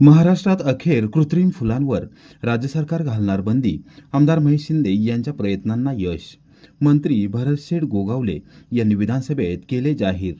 महाराष्ट्रात अखेर कृत्रिम फुलांवर राज्य सरकार घालणार बंदी. आमदार महेश शिंदे यांच्या प्रयत्नांना यश. मंत्री भरतशेठ गोगावले यांनी विधानसभेत केले जाहीर.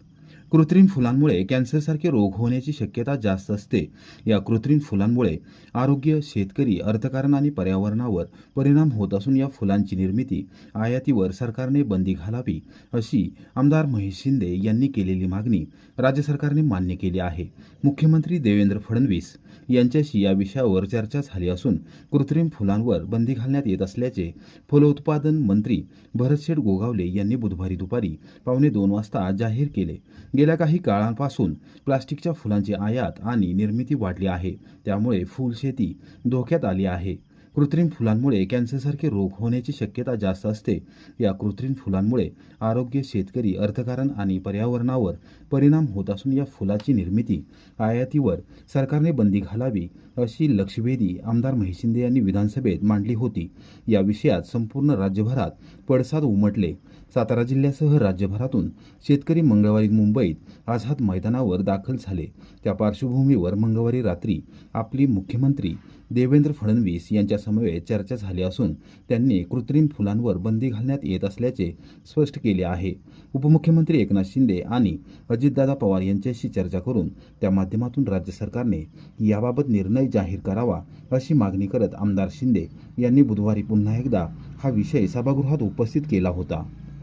कृत्रिम फुलांमुळे कॅन्सरसारखे रोग होण्याची शक्यता जास्त असते. या कृत्रिम फुलांमुळे आरोग्य शेतकरी अर्थकारण आणि पर्यावरणावर परिणाम होत असून या फुलांची निर्मिती आयातीवर सरकारने बंदी घालावी अशी आमदार महेश शिंदे यांनी केलेली मागणी राज्य सरकारने मान्य केली आहे. मुख्यमंत्री देवेंद्र फडणवीस यांच्याशी या विषयावर चर्चा झाली असून कृत्रिम फुलांवर बंदी घालण्यात येत असल्याचे फलोत्पादन मंत्री भरतशेठ गोगावले यांनी बुधवारी दुपारी पावणे दोन वाजता जाहीर केले. गेल्या काही काळांपासून प्लास्टिकच्या फुलांची आयात आणि निर्मिती वाढली आहे. त्यामुळे फुलशेती धोक्यात आली आहे. कृत्रिम फुलांमुळे कॅन्सरसारखे रोग होण्याची शक्यता जास्त असते. या कृत्रिम फुलांमुळे आरोग्य शेतकरी अर्थकारण आणि पर्यावरणावर परिणाम होत असून या फुलाची निर्मिती आयातीवर सरकारने बंदी घालावी अशी लक्षवेधी आमदार महेश शिंदे यांनी विधानसभेत मांडली होती. या विषयात संपूर्ण राज्यभरात पडसाद उमटले. सातारा जिल्ह्यासह राज्यभरातून शेतकरी मंगळवारी मुंबईत आझाद मैदानावर दाखल झाले. त्या पार्श्वभूमीवर मंगळवारी रात्री आपली मुख्यमंत्री देवेंद्र फडणवीस यांच्या समवेत चर्चा झाली असून त्यांनी कृत्रिम फुलांवर बंदी घालण्यात येत असल्याचे स्पष्ट केले आहे. उपमुख्यमंत्री एकनाथ शिंदे आणि अजितदादा पवार यांच्याशी चर्चा करून त्या माध्यमातून राज्य सरकारने याबाबत निर्णय जाहीर करावा अशी मागणी करत आमदार शिंदे यांनी बुधवारी पुन्हा एकदा हा विषय सभागृहात उपस्थित केला होता.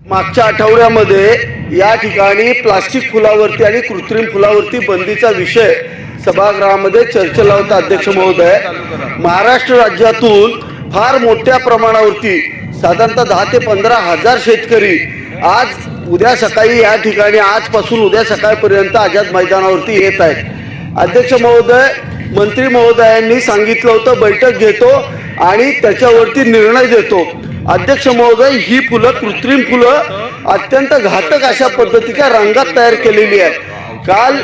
मागच्या आठवड्यामध्ये या ठिकाणी प्लास्टिक फुलावरती आणि कृत्रिम फुलावरती बंदीचा विषय सभागृहामध्ये चर्चेला होता अध्यक्ष महोदय महाराष्ट्र राज्यातून फार मोठ्या प्रमाणावरती साधारणतः दहा ते पंधरा हजार शेतकरी आज उद्या सकाळी या ठिकाणी आजपासून उद्या सकाळपर्यंत आझाद मैदानावरती येत आहेत. अध्यक्ष महोदय मंत्री महोदयांनी सांगितलं होतं बैठक घेतो आणि त्याच्यावरती निर्णय देतो. अध्यक्ष महोदय ही फुलं कृत्रिम फुलं अत्यंत घातक अशा पद्धतीच्या रंगात तयार केलेली आहेत. काल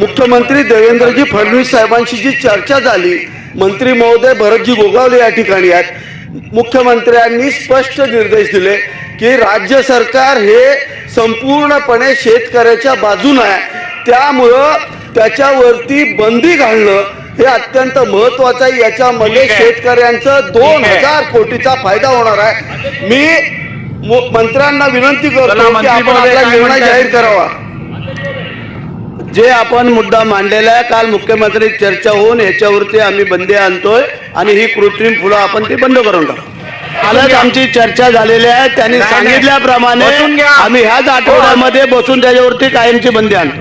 मुख्यमंत्री देवेंद्रजी फडणवीस साहेबांशी जी चर्चा झाली मंत्री महोदय भरतजी गोगावले या ठिकाणी आहेत मुख्यमंत्र्यांनी स्पष्ट निर्देश दिले की राज्य सरकार हे संपूर्णपणे शेतकऱ्याच्या बाजूने आहे. त्यामुळं त्याच्यावरती बंदी घालणं हे अत्यंत महत्वाचं आहे. याच्यामध्ये शेतकऱ्यांचं दोन हजार कोटीचा फायदा होणार आहे. मी मंत्र्यांना विनंती करतो की आपण आपला निर्णय जाहीर करावा. जे आपण मुद्दा मांडलेला आहे काल मुख्यमंत्री चर्चा होऊन याच्यावरती आम्ही बंदी आणतोय आणि ही कृत्रिम फुलं आपण ती बंद करून टाकू. आलंच आमची चर्चा झालेली आहे त्यांनी सांगितल्याप्रमाणे. आम्ही ह्याच आठवड्यामध्ये बसून त्याच्यावरती कायमची बंदी आणतो.